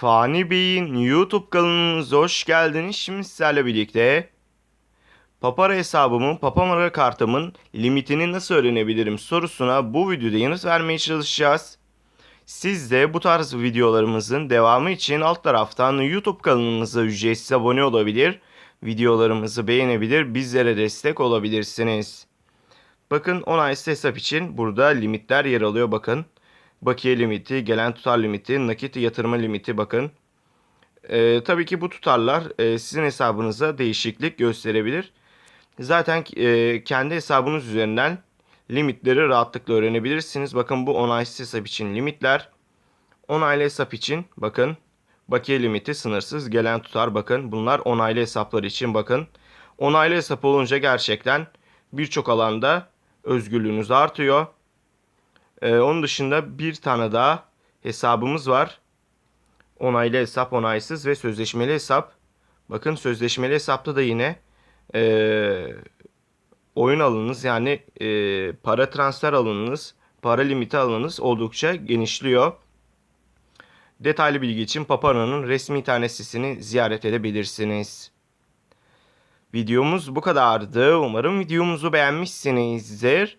Fani Bey'in YouTube kanalınıza hoş geldiniz. Şimdi sizlerle birlikte Papara hesabımın, Papamara kartımın limitini nasıl öğrenebilirim sorusuna bu videoda yanıt vermeye çalışacağız. Siz de bu tarz videolarımızın devamı için alt taraftan YouTube kanalımıza ücretsiz abone olabilir, videolarımızı beğenebilir, bizlere destek olabilirsiniz. Bakın onaysız hesap için burada limitler yer alıyor bakın. Bakiye limiti, gelen tutar limiti, nakit yatırma limiti bakın. Ee, tabii ki bu tutarlar e, sizin hesabınıza değişiklik gösterebilir. Zaten e, kendi hesabınız üzerinden limitleri rahatlıkla öğrenebilirsiniz. Bakın bu onaysız hesap için limitler. Onaylı hesap için bakın bakiye limiti sınırsız gelen tutar bakın. Bunlar onaylı hesaplar için bakın. Onaylı hesap olunca gerçekten birçok alanda özgürlüğünüz artıyor. Ee, onun dışında bir tane daha hesabımız var. Onaylı hesap, onaysız ve sözleşmeli hesap. Bakın sözleşmeli hesapta da yine eee, oyun alanınız yani eee, para transfer alanınız, para limiti alanınız oldukça genişliyor. Detaylı bilgi için Papara'nın resmi internet sitesini ziyaret edebilirsiniz. Videomuz bu kadardı. Umarım videomuzu beğenmişsinizdir.